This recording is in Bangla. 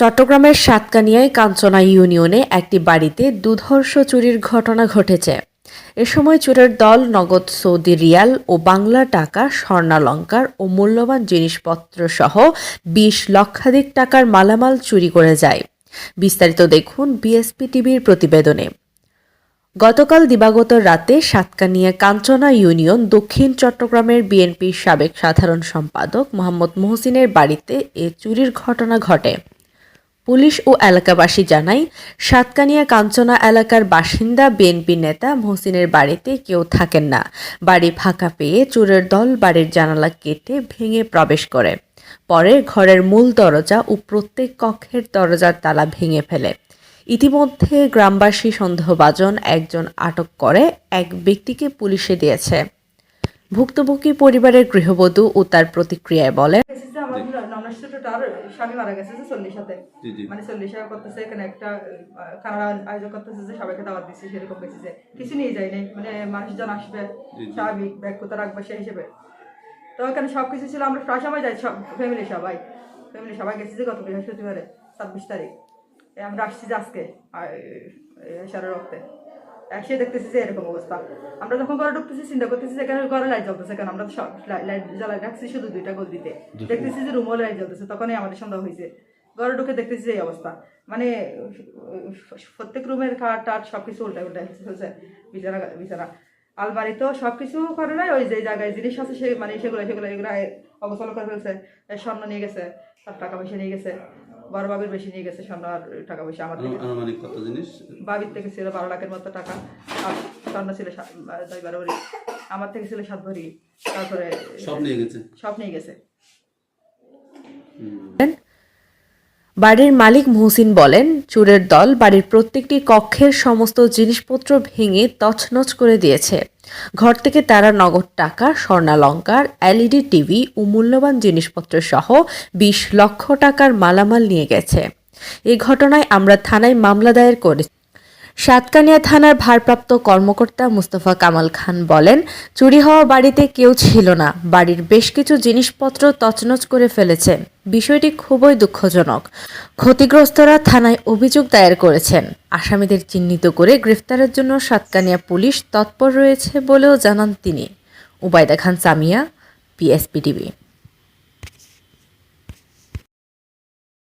চট্টগ্রামের সাতকানিয়ায় কাঞ্চনা ইউনিয়নে একটি বাড়িতে দুধর্ষ চুরির ঘটনা ঘটেছে। এ সময় চোরের দল, নগদ সৌদি রিয়াল ও বাংলা টাকা, স্বর্ণালঙ্কার ও মূল্যবান জিনিসপত্র সহ বিশ লক্ষাধিক টাকার মালামাল চুরি করে যায়। বিস্তারিত দেখুন বিএসপি টিভির প্রতিবেদনে। গতকাল দিবাগত রাতে সাতকানিয়া কাঞ্চনা ইউনিয়ন দক্ষিণ চট্টগ্রামের বিএনপির সাবেক সাধারণ সম্পাদক মোহাম্মদ মোহসিনের বাড়িতে এ চুরির ঘটনা ঘটে। পুলিশ ও এলাকাবাসী জানায়, সাতকানিয়া কাঞ্চনা এলাকার বাসিন্দা বিএনপি নেতা মোহসিনের বাড়িতে কেউ থাকেন না। বাড়ি ফাঁকা পেয়ে চোরের দল বাড়ির জানালা কেটে ভেঙে প্রবেশ করে। পরে ঘরের মূল দরজা ও প্রত্যেক কক্ষের দরজার তালা ভেঙে ফেলে। ইতিমধ্যে গ্রামবাসী সন্দেহভাজন একজন আটক করে, এক ব্যক্তিকে পুলিশে দিয়েছে। ভুক্তভোগী পরিবারের গৃহবধূ ও তার প্রতিক্রিয়ায় বলে ননাস ছোটটার স্বামী মারা গেছে যে চল্লিশ সাথে জি জি। মানে চল্লিশ করতেছে এখানে একটা খানা আয়োজন করতেছে যে সবাইকে দাওয়াত দিচ্ছে সেরকম বেশি যে কিছু নিয়ে যায় নাই। মানে মানুষজন আসবে। স্বাভাবিক ব্যাগ কোথা রাখবে সেই হিসেবে। তো এখানে সব কিছু ছিল আমরা প্রায় সময় যাই সব ফ্যামিলি সবাই। ফ্যামিলি সবাই গেছি যে গত বৃহস্পতিবারে ছাব্বিশ তারিখ। আমরা আসছি যে আজকে সারা রক্তে এসে দেখতেছি যে এরকম অবস্থা। আমরা যখন ঘরে ঢুকতেছি চিন্তা করতেছি যে এখানে ঘরে লাইট জ্বলতেছে কেন? আমরা সব লাইট জ্বালাই রাখছি শুধু দুইটা গদিতে দেখতেছি যে রুমও লাইট জ্বলতেছে তখনই আমাদের সন্দেহ হয়েছে। ঘরে ঢুকে দেখতেছি যে এই অবস্থা। মানে প্রত্যেক রুমের খাট টাট সব কিছু উল্টা উল্টা হয়েছে বিছানা বিছানা। আলমারি তো সব কিছু করে নাই ওই যে জায়গায় জিনিস আছে সে মানে সেগুলো সেগুলো এগুলো অবসল করে ফেলছে। স্বর্ণ নিয়ে গেছে তার টাকা পয়সা নিয়ে গেছে। বড় বাবির বেশি নিয়ে গেছে স্বর্ণ আর টাকা পয়সা আমার থেকে। আনু- আনুমানিক কত জিনিস? বাবির থেকে ছিল বারো লাখের মতো টাকা আর স্বর্ণ ছিল দুই বারো ভরি আমার থেকে ছিল সাত ভরি তারপরে সব নিয়ে গেছে? সব নিয়ে গেছে। বাড়ির মালিক মহসিন বলেন, চুরের দল বাড়ির প্রত্যেকটি কক্ষের সমস্ত জিনিসপত্র ভেঙে তছনছ করে দিয়েছে। ঘর থেকে তারা নগদ টাকা, স্বর্ণালঙ্কার, এলইডি টিভি ও মূল্যবান জিনিসপত্র সহ বিশ লক্ষ টাকার মালামাল নিয়ে গেছে। এ ঘটনায় আমরা থানায় মামলা দায়ের করেছি। সাতকানিয়া থানার ভারপ্রাপ্ত কর্মকর্তা মুস্তফা কামাল খান বলেন, চুরি হওয়া বাড়িতে কেউ ছিল না। বাড়ির বেশ কিছু জিনিসপত্র তছনছ করে ফেলেছে। বিষয়টি খুবই দুঃখজনক। ক্ষতিগ্রস্তরা থানায় অভিযোগ দায়ের করেছেন। আসামিদের চিহ্নিত করে গ্রেফতারের জন্য সাতকানিয়া পুলিশ তৎপর রয়েছে বলেও জানান তিনি। Ubaida Khan Samia, PSP TV.